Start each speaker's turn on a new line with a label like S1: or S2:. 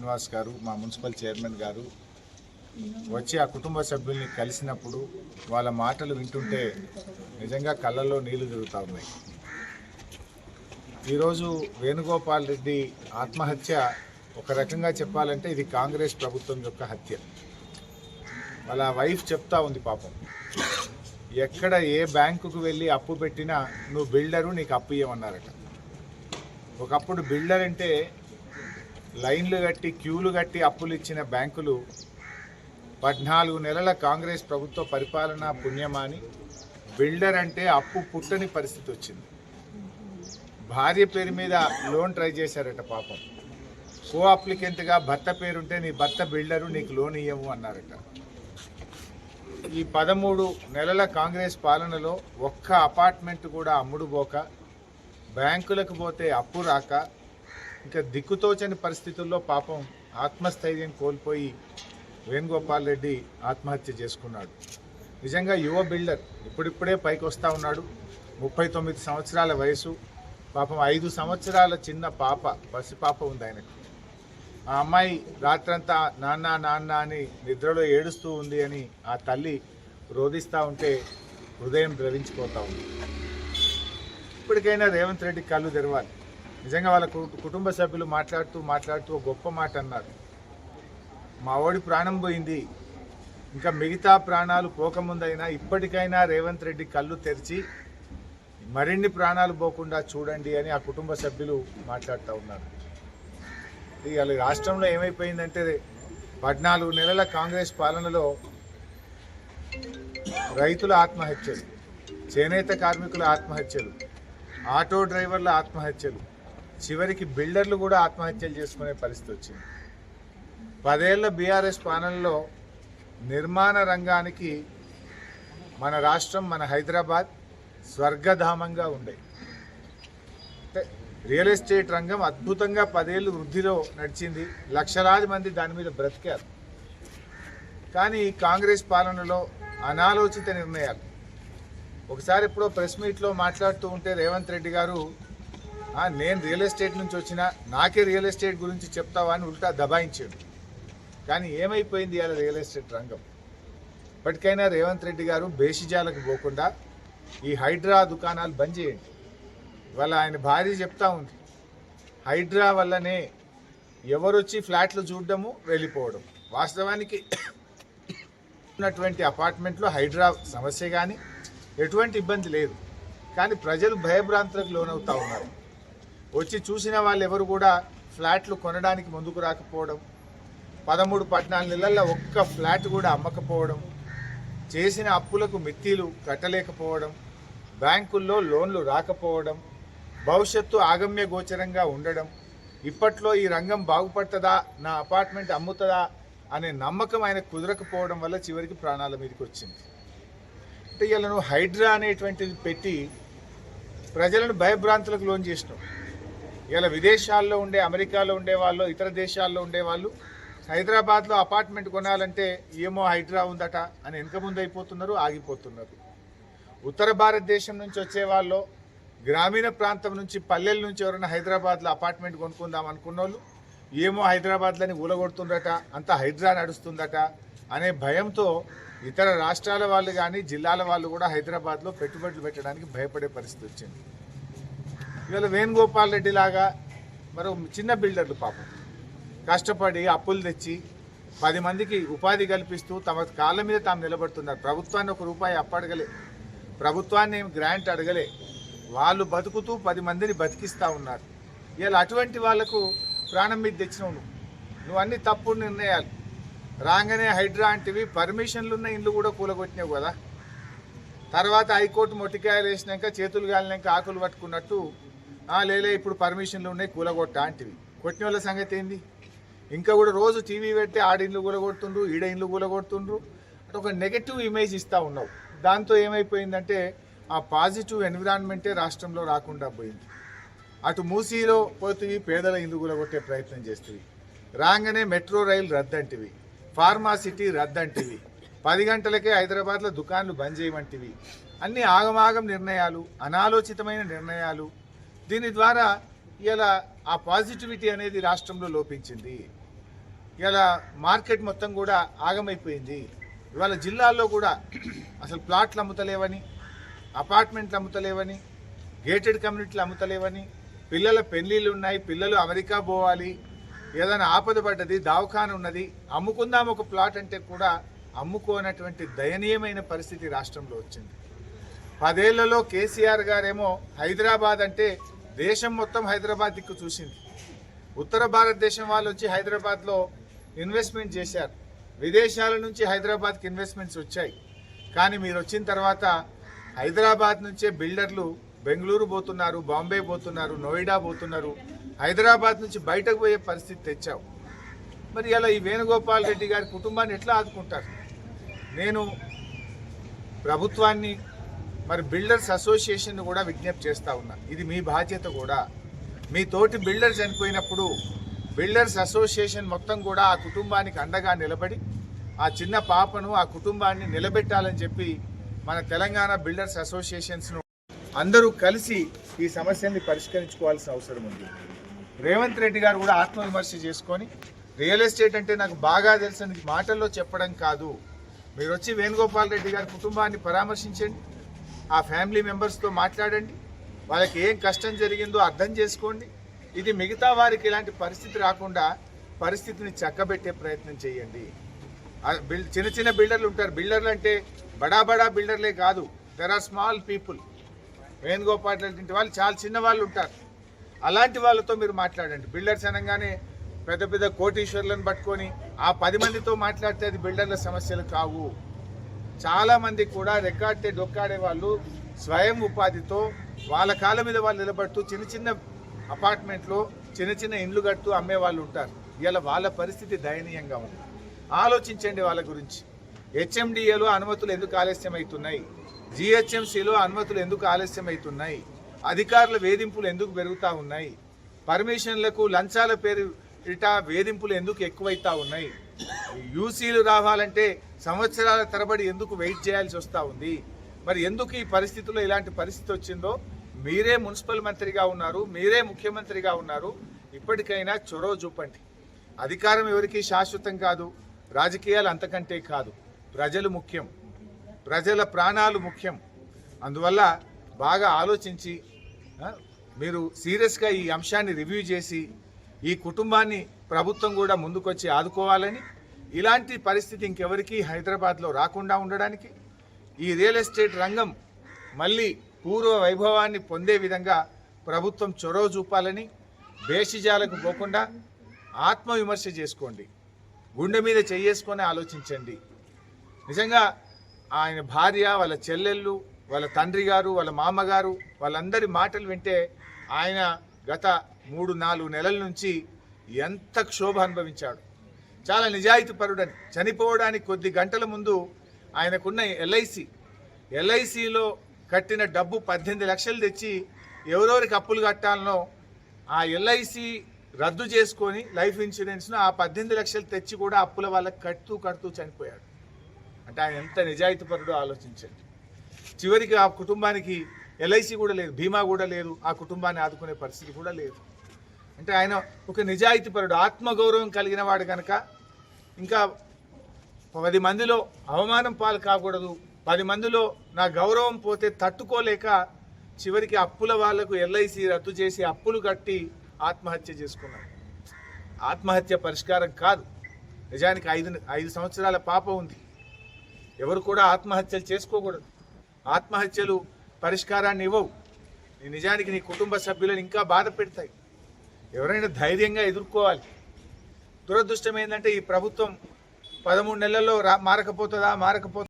S1: శ్రీనివాస్ గారు మా municipal chairman గారు వచ్చి ఆ కుటుంబ సభ్యుల్ని కలిసినప్పుడు వాళ్ళ మాటలు వింటుంటే నిజంగా కళ్ళల్లో నీళ్ళు తిరుగుతూ ఉన్నాయి. ఈరోజు వేణుగోపాల్ రెడ్డి ఆత్మహత్య ఒక రకంగా చెప్పాలంటే ఇది కాంగ్రెస్ ప్రభుత్వం యొక్క హత్య. వాళ్ళ వైఫ్ చెప్తా ఉంది పాపం. ఎక్కడ ఏ బ్యాంకుకు వెళ్ళి అప్పు పెట్టినా నువ్వు బిల్డరు నీకు అప్పు ఇవ్వమన్నారట ఒకప్పుడు బిల్డర్ అంటే లైన్లు కట్టి క్యూలు కట్టి అప్పులు ఇచ్చిన బ్యాంకులు పద్నాలుగు నెలల కాంగ్రెస్ ప్రభుత్వ పరిపాలన పుణ్యమాని బిల్డర్ అంటే అప్పు పుట్టని పరిస్థితి వచ్చింది. భార్య పేరు మీద లోన్ ట్రై చేశారట పాపం. కో అప్లికెంట్గా భర్త పేరుంటే నీ భర్త బిల్డరు నీకు లోన్ ఇయ్యము అన్నారట. ఈ పదమూడు నెలల కాంగ్రెస్ పాలనలో ఒక్క అపార్ట్మెంట్ కూడా అమ్ముడుపోక బ్యాంకులకు పోతే అప్పు రాక ఇంకా దిక్కుతోచని పరిస్థితుల్లో పాపం ఆత్మస్థైర్యం కోల్పోయి వేణుగోపాల్ రెడ్డి ఆత్మహత్య చేసుకున్నాడు. నిజంగా యువ బిల్డర్ ఇప్పుడిప్పుడే పైకి వస్తూ ఉన్నాడు. ముప్పై తొమ్మిది సంవత్సరాల వయసు. పాపం ఐదు సంవత్సరాల చిన్న పాప పసి పాప ఉంది ఆయనకు. ఆ అమ్మాయి రాత్రంతా నాన్న నాన్న అని నిద్రలో ఏడుస్తూ ఉంది అని ఆ తల్లి రోధిస్తూ ఉంటే హృదయం ద్రవించిపోతూ ఉంది. ఇప్పటికైనా రేవంత్ రెడ్డి కళ్ళు తెరవాలి. నిజంగా వాళ్ళ కుటుంబ సభ్యులు మాట్లాడుతూ మాట్లాడుతూ గొప్ప మాట అన్నారు. మా ఓడి ప్రాణం పోయింది. ఇంకా మిగతా ప్రాణాలు పోకముందైనా ఇప్పటికైనా రేవంత్ రెడ్డి కళ్ళు తెరిచి మరిన్ని ప్రాణాలు పోకుండా చూడండి అని ఆ కుటుంబ సభ్యులు మాట్లాడుతూ ఉన్నారు. ఇవాళ రాష్ట్రంలో ఏమైపోయిందంటే పద్నాలుగు నెలల కాంగ్రెస్ పాలనలో రైతుల ఆత్మహత్యలు చేనేత కార్మికుల ఆత్మహత్యలు ఆటో డ్రైవర్ల ఆత్మహత్యలు చివరికి బిల్డర్లు కూడా ఆత్మహత్యలు చేసుకునే పరిస్థితి వచ్చింది. పదేళ్ళ బీఆర్ఎస్ పాలనలో నిర్మాణ రంగానికి మన రాష్ట్రం మన హైదరాబాద్ స్వర్గధామంగా ఉండే. అంటే రియల్ ఎస్టేట్ రంగం అద్భుతంగా పదేళ్ళు వృద్ధిలో నడిచింది. లక్షలాది మంది దాని మీద బ్రతికారు. కానీ కాంగ్రెస్ పాలనలో అనాలోచిత నిర్ణయాలు. ఒకసారి ఎప్పుడో ప్రెస్ మీట్లో మాట్లాడుతూ ఉంటే రేవంత్ రెడ్డి గారు నేను రియల్ ఎస్టేట్ నుంచి వచ్చిన నాకే రియల్ ఎస్టేట్ గురించి చెప్తావా అని ఉల్టా దబాయించాడు. కానీ ఏమైపోయింది ఇవాళ రియల్ ఎస్టేట్ రంగం? ఇప్పటికైనా రేవంత్ రెడ్డి గారు బేషిజాలకు పోకుండా ఈ హైడ్రా దుకాణాలు బంద్ చేయండి. ఇవాళ ఆయన భార్య చెప్తా ఉంది హైడ్రా వల్లనే ఎవరొచ్చి ఫ్లాట్లు చూడడము వెళ్ళిపోవడం. వాస్తవానికి ఉన్నటువంటి అపార్ట్మెంట్లో హైడ్రా సమస్య కానీ ఎటువంటి ఇబ్బంది లేదు. కానీ ప్రజలు భయభ్రాంతులకు లోనవుతూ ఉన్నారు. వచ్చి చూసిన వాళ్ళు ఎవరు కూడా ఫ్లాట్లు కొనడానికి ముందుకు రాకపోవడం పదమూడు పద్నాలుగు నెలల్లో ఒక్క ఫ్లాట్ కూడా అమ్మకపోవడం చేసిన అప్పులకు మిత్తీలు కట్టలేకపోవడం బ్యాంకుల్లో లోన్లు రాకపోవడం భవిష్యత్తు ఆగమ్య గోచరంగా ఉండడం ఇప్పట్లో ఈ రంగం బాగుపడుతుందా నా అపార్ట్మెంట్ అమ్ముతుందా అనే నమ్మకం ఆయన కుదరకపోవడం వల్ల చివరికి ప్రాణాల మీదకి వచ్చింది. అంటే ఇలా నువ్వు హైడ్రా అనేటువంటిది పెట్టి ప్రజలను భయభ్రాంతులకు లోన్ చేసినావు. ఇలా విదేశాల్లో ఉండే అమెరికాలో ఉండే వాళ్ళు ఇతర దేశాల్లో ఉండే వాళ్ళు హైదరాబాద్లో అపార్ట్మెంట్ కొనాలంటే ఏమో హైడ్రా ఉందట అని వెనక ముందు అయిపోతున్నారు ఆగిపోతున్నారు. ఉత్తర భారతదేశం నుంచి వచ్చే వాళ్ళు గ్రామీణ ప్రాంతం నుంచి పల్లెల నుంచి ఎవరైనా హైదరాబాద్లో అపార్ట్మెంట్ కొనుక్కుందాం అనుకున్న వాళ్ళు ఏమో హైదరాబాద్లని ఊలగొడుతుందట అంతా హైడ్రా నడుస్తుందట అనే భయంతో ఇతర రాష్ట్రాల వాళ్ళు కానీ జిల్లాల వాళ్ళు కూడా హైదరాబాద్లో పెట్టుబడులు పెట్టడానికి భయపడే పరిస్థితి వచ్చింది. ఇవాళ వేణుగోపాల్ రెడ్డి లాగా మరో చిన్న బిల్డర్లు పాపం. కష్టపడి అప్పులు తెచ్చి పది మందికి ఉపాధి కల్పిస్తూ తమ కాళ్ళ మీద తాము నిలబడుతున్నారు. ప్రభుత్వాన్ని ఒక రూపాయి అప్పడగలే. ప్రభుత్వాన్ని ఏం గ్రాంట్ అడగలే. వాళ్ళు బతుకుతూ పది మందిని బతికిస్తూ ఉన్నారు. ఇలా అటువంటి వాళ్ళకు ప్రాణం మీద తెచ్చినావు నువ్వు. నువ్వు అన్ని తప్పుడు నిర్ణయాలు. రాగానే హైడ్రా అంటివి పర్మిషన్లు ఉన్న ఇల్లు కూడా కూలగొట్టినావు కదా. తర్వాత హైకోర్టు మొట్టికాయలు వేసినాక చేతులు గాలినాక ఆకులు పట్టుకున్నట్టు లేలే ఇప్పుడు పర్మిషన్లు ఉన్నాయి కూలగొట్ట అంటివి. కొట్టిన వాళ్ళ సంగతి ఏంది? ఇంకా కూడా రోజు టీవీ పెట్టి ఆడిండ్లు కూలగొడుతుండ్రు ఈడ ఇండ్లు కూలగొడుతుండ్రు. అంటే ఒక నెగటివ్ ఇమేజ్ ఇస్తూ ఉన్నావు. దాంతో ఏమైపోయిందంటే ఆ పాజిటివ్ ఎన్విరాన్మెంటే రాష్ట్రంలో రాకుండా పోయింది. అటు మూసీలో పోతుంది పేదల ఇల్లు కూలగొట్టే ప్రయత్నం చేస్తుంది రాగానే మెట్రో రైలు రద్దంటివి. ఫార్మా సిటీ రద్దంటివి. పది గంటలకే హైదరాబాద్లో దుకాన్లు బంద్ చేయమంటివి. అన్ని ఆగమాగం నిర్ణయాలు అనాలోచితమైన నిర్ణయాలు దీని ద్వారా ఇలా ఆ పాజిటివిటీ అనేది రాష్ట్రంలో లోపించింది. ఇలా మార్కెట్ మొత్తం కూడా ఆగమైపోయింది. ఇవాళ జిల్లాల్లో కూడా అసలు ప్లాట్లు అమ్ముతలేవని అపార్ట్మెంట్లు అమ్ముతలేవని గేటెడ్ కమ్యూనిటీలు అమ్ముతలేవని పిల్లల పెళ్ళిళ్ళు ఉన్నాయి పిల్లలు అమెరికా పోవాలి ఏదైనా ఆపద పడ్డది దావఖాన ఉన్నది అమ్ముకుందాం ఒక ప్లాట్ అంటే కూడా అమ్ముకోనటువంటి దయనీయమైన పరిస్థితి రాష్ట్రంలో వచ్చింది. పదేళ్ళలో కేసీఆర్ గారేమో హైదరాబాద్ అంటే దేశం మొత్తం హైదరాబాద్ దిక్కు చూసింది. ఉత్తర భారతదేశం వాళ్ళు వచ్చి హైదరాబాద్లో ఇన్వెస్ట్మెంట్ చేశారు. విదేశాల నుంచి హైదరాబాద్కి ఇన్వెస్ట్మెంట్స్ వచ్చాయి. కానీ మీరు వచ్చిన తర్వాత హైదరాబాద్ నుంచే బిల్డర్లు బెంగళూరు పోతున్నారు బాంబే పోతున్నారు నోయిడా పోతున్నారు. హైదరాబాద్ నుంచి బయటకు పోయే పరిస్థితి తెచ్చావు. మరి ఇలా ఈ వేణుగోపాల్ రెడ్డి గారి కుటుంబాన్ని ఎట్లా ఆదుకుంటారు? నేను ప్రభుత్వాన్ని మరి బిల్డర్స్ అసోసియేషన్ కూడా విజ్ఞప్తి చేస్తూ ఉన్నా. ఇది మీ బాధ్యత కూడా. మీ తోటి బిల్డర్ చనిపోయినప్పుడు బిల్డర్స్ అసోసియేషన్ మొత్తం కూడా ఆ కుటుంబానికి అండగా నిలబడి ఆ చిన్న పాపను ఆ కుటుంబాన్ని నిలబెట్టాలని చెప్పి మన తెలంగాణ బిల్డర్స్ అసోసియేషన్స్ను అందరూ కలిసి ఈ సమస్యని పరిష్కరించుకోవాల్సిన అవసరం ఉంది. రేవంత్ రెడ్డి గారు కూడా ఆత్మవిమర్శ చేసుకొని రియల్ ఎస్టేట్ అంటే నాకు బాగా తెలుసని మాటల్లో చెప్పడం కాదు. మీరు వచ్చి వేణుగోపాల్ రెడ్డి గారి కుటుంబాన్ని పరామర్శించండి. ఆ ఫ్యామిలీ మెంబర్స్తో మాట్లాడండి. వాళ్ళకి ఏం కష్టం జరిగిందో అర్థం చేసుకోండి. ఇది మిగతా వారికి ఇలాంటి పరిస్థితి రాకుండా పరిస్థితిని చక్కబెట్టే ప్రయత్నం చేయండి. బిల్ చిన్న చిన్న బిల్డర్లు ఉంటారు. బిల్డర్లు అంటే బడా బడా బిల్డర్లే కాదు. There are small people Venugopal లాంటి వాళ్ళు చాలా చిన్న వాళ్ళు ఉంటారు. అలాంటి వాళ్ళతో మీరు మాట్లాడండి. బిల్డర్స్ అనగానే పెద్ద పెద్ద కోటీశ్వర్లను పట్టుకొని ఆ పది మందితో మాట్లాడితే అది బిల్డర్ల సమస్యలు కావు. చాలామంది కూడా రెక్కాడితే డొక్కాడే వాళ్ళు స్వయం ఉపాధితో వాళ్ళ కాళ్ళ మీద వాళ్ళు నిలబడుతూ చిన్న చిన్న అపార్ట్మెంట్లో చిన్న చిన్న ఇండ్లు కడుతూ అమ్మే వాళ్ళు ఉంటారు. ఇలా వాళ్ళ పరిస్థితి దయనీయంగా ఉంది. ఆలోచించండి వాళ్ళ గురించి. హెచ్ఎండిఏలో అనుమతులు ఎందుకు ఆలస్యం అవుతున్నాయి జిహెచ్ఎంసీలో అనుమతులు ఎందుకు ఆలస్యం అవుతున్నాయి అధికారుల వేధింపులు ఎందుకు పెరుగుతూ ఉన్నాయి? పర్మిషన్లకు లంచాల పేరు ఇట వేధింపులు ఎందుకు ఎక్కువైతా ఉన్నాయి? యూసీలు రావాలంటే సంవత్సరాల తరబడి ఎందుకు వెయిట్ చేయాల్సి వస్తూ ఉంది? మరి ఎందుకు ఈ పరిస్థితుల్లో ఇలాంటి పరిస్థితి వచ్చిందో? మీరే మున్సిపల్ మంత్రిగా ఉన్నారు మీరే ముఖ్యమంత్రిగా ఉన్నారు. ఇప్పటికైనా చొరవ చూపండి. అధికారం ఎవరికి శాశ్వతం కాదు రాజకీయాలు అంతకంటే కాదు. ప్రజలు ముఖ్యం. ప్రజల ప్రాణాలు ముఖ్యం. అందువల్ల బాగా ఆలోచించి మీరు సీరియస్గా ఈ అంశాన్ని రివ్యూ చేసి ఈ కుటుంబాన్ని ప్రభుత్వం కూడా ముందుకొచ్చి ఆదుకోవాలని ఇలాంటి పరిస్థితి ఇంకెవరికి హైదరాబాద్లో రాకుండా ఉండడానికి ఈ రియల్ ఎస్టేట్ రంగం మళ్ళీ పూర్వ వైభవాన్ని పొందే విధంగా ప్రభుత్వం చొరవ చూపాలని భేషజాలకు పోకుండా ఆత్మవిమర్శ చేసుకోండి. గుండె మీద చేయేసుకొని ఆలోచించండి. నిజంగా ఆయన భార్య వాళ్ళ చెల్లెళ్ళు వాళ్ళ తండ్రి గారు వాళ్ళ మామగారు వాళ్ళందరి మాటలు వింటే ఆయన గత మూడు నాలుగు నెలల నుంచి ఎంత క్షోభ అనుభవించాడు. చాలా నిజాయితీపరుడని చనిపోవడానికి కొద్ది గంటల ముందు ఆయనకున్న ఎల్ఐసి ఎల్ఐసిలో కట్టిన డబ్బు పద్దెనిమిది లక్షలు తెచ్చి ఎవరెవరికి అప్పులు కట్టాలనో ఆ ఎల్ఐసి రద్దు చేసుకొని లైఫ్ ఇన్సూరెన్స్ను ఆ పద్దెనిమిది లక్షలు తెచ్చి కూడా అప్పుల వాళ్ళకి కడుతూ కడుతూ చనిపోయాడు. అంటే ఆయన ఎంత నిజాయితీపరుడో ఆలోచించండి. చివరికి ఆ కుటుంబానికి ఎల్ఐసి కూడా లేదు బీమా కూడా లేదు ఆ కుటుంబాన్ని ఆదుకునే పరిస్థితి కూడా లేదు. అంటే ఆయన ఒక నిజాయితీపరుడు ఆత్మగౌరవం కలిగిన వాడు కనుక ఇంకా పది మందిలో అవమానం పాలు కాకూడదు. పది మందిలో నా గౌరవం పోతే తట్టుకోలేక చివరికి అప్పుల వాళ్ళకు ఎల్ఐసి రద్దు చేసి అప్పులు కట్టి ఆత్మహత్య చేసుకున్నాడు. ఆత్మహత్య పరిష్కారం కాదు. నిజానికి ఐదు ఐదు సంవత్సరాల పాప ఉంది. ఎవరు కూడా ఆత్మహత్యలు చేసుకోకూడదు. ఆత్మహత్యలు పరిష్కారాన్ని ఇవ్వవు. నిజానికి నీ కుటుంబ సభ్యులను ఇంకా బాధ పెడతాయి. ఎవరైనా ధైర్యంగా ఎదుర్కోవాలి. దురదృష్టం ఏంటంటే ఈ ప్రభుత్వం పదమూడు నెలల్లో రా మారకపోతుందా మారకపోతుందా